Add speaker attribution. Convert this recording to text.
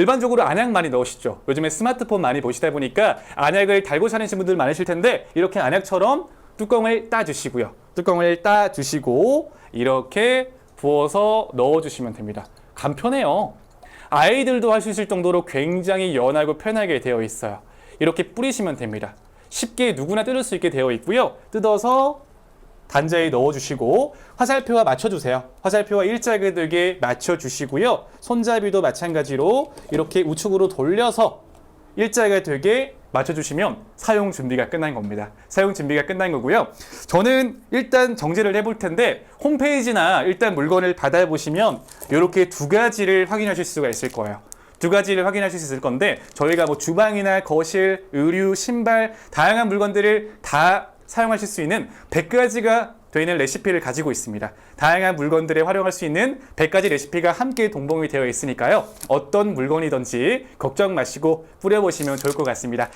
Speaker 1: 일반적으로 안약 많이 넣으시죠. 요즘에 스마트폰 많이 보시다 보니까 안약을 달고 사시는 분들 많으실 텐데 이렇게 안약처럼 뚜껑을 따주시고요. 뚜껑을 따주시고 이렇게 부어서 넣어주시면 됩니다. 간편해요. 아이들도 할 수 있을 정도로 굉장히 연하고 편하게 되어 있어요. 이렇게 뿌리시면 됩니다. 쉽게 누구나 뜯을 수 있게 되어 있고요. 뜯어서 단자에 넣어주시고 화살표와 맞춰주세요. 화살표와 일자 그들게 맞춰주시고요. 손잡이도 마찬가지로 이렇게 우측으로 돌려서 일자가 되게 맞춰주시면 사용 준비가 끝난 겁니다. 사용 준비가 끝난 거고요. 저는 일단 정지를 해볼 텐데 홈페이지나 일단 물건을 받아보시면 이렇게 두 가지를 확인하실 수가 있을 거예요. 두 가지를 확인하실 수 있을 건데 저희가 뭐 주방이나 거실, 의류, 신발 다양한 물건들을 다 사용하실 수 있는 100가지가 되는 레시피를 가지고 있습니다. 다양한 물건들에 활용할 수 있는 100가지 레시피가 함께 동봉이 되어 있으니까요. 어떤 물건이든지 걱정 마시고 뿌려보시면 좋을 것 같습니다.